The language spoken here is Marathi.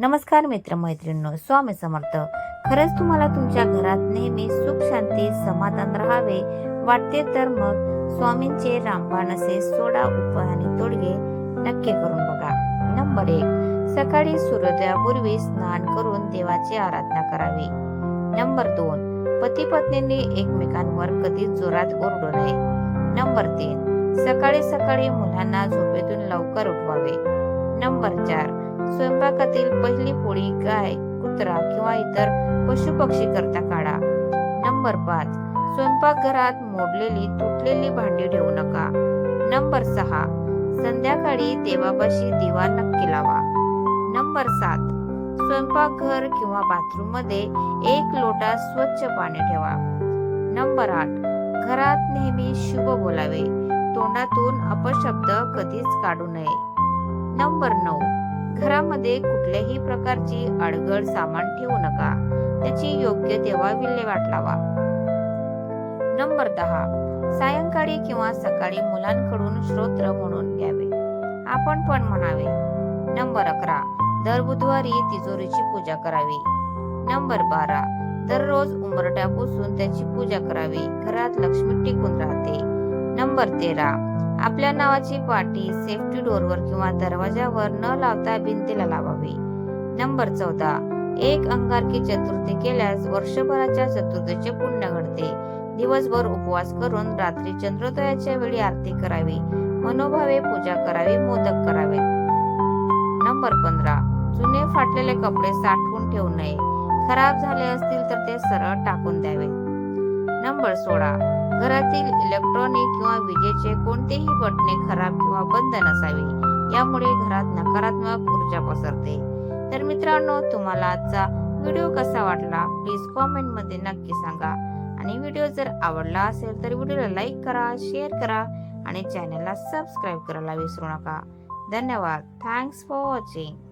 नमस्कार मित्रमैत्रिणींनो स्वामी समर्थ. खरंच तुम्हाला तुमच्या घरात नेहमी सुख शांती समाधान राहावे वाटते तर मग स्वामींचे रामबाण असे सोडा उपाय आणि तोडगे नक्की करून बघा. नंबर एक सकाळी सूर्योदयापूर्वी स्नान करून देवाची आराधना करावी. नंबर दोन पती पत्नींनी एकमेकांवर कधी जोरात ओरडू नये. नंबर तीन सकाळी सकाळी मुलांना झोपेतून लवकर उठवावे. नंबर चार स्वयंपाकातील पहिली पोळी गाय कुत्रा किंवा इतर पशु पक्षी करता काढा. नंबर पाच स्वयंपाकघरात मोडलेली तुटलेली भांडी ठेवू नका. नंबर सहा संध्याकाळी देवापाशी दिवा नक्की लावा. नंबर सात स्वयंपाकघर किंवा बाथरूममध्ये एक लोटा स्वच्छ पाणी ठेवा. नंबर आठ घरात नेहमी शुभ बोलावे. तोंडातून अपशब्द कधीच काढू नये. नंबर नऊ घरामध्ये कुठल्याही प्रकारची अडगळ सामान ठेवू नका. त्याची योग्य तेव्हा विल्हेवाट लावा. नंबर दहा. सायंकाळी किंवा सकाळी मुलांकडून श्रोत्र म्हणून घ्यावे. आपण पण म्हणावे. नंबर अकरा. दर बुधवारी तिजोरीची पूजा करावी. नंबर बारा. दररोज उंबरट्या पुसून त्याची पूजा करावी. घरात लक्ष्मी टिकून राहते. नंबर तेरा. आपल्या नावाची पाटी सेफ्टी डोरवर किंवा दरवाजावर न लावता भिंतीला लावावी. नंबर चौदा. एक अंगारकी चतुर्थी केल्यास वर्षभराच्या चतुर्थीचे पुण्य घडते. दिवसभर उपवास करून रात्री चंद्रोदयाच्या वेळी आरती करावी. मनोभावे पूजा करावी मोदक करावे. नंबर पंधरा. जुने फाटलेले कपडे साठवून ठेवू नये. खराब झाले असतील तर ते सरळ टाकून द्यावे. नंबर सोळा घरातील इलेक्ट्रॉनिक किंवा विजेचे कोणतेही बटणे खराब किंवा बंद नसावे. यामुळे घरात नकारात्मक ऊर्जा पसरते. तर मित्रांनो तुम्हाला आजचा व्हिडिओ कसा वाटला? प्लीज कॉमेंटमध्ये नक्की सांगा. आणि व्हिडिओ जर आवडला असेल तर व्हिडिओला लाईक करा शेअर करा आणि चॅनलला सबस्क्राईब करायला विसरू नका. धन्यवाद. Thanks for watching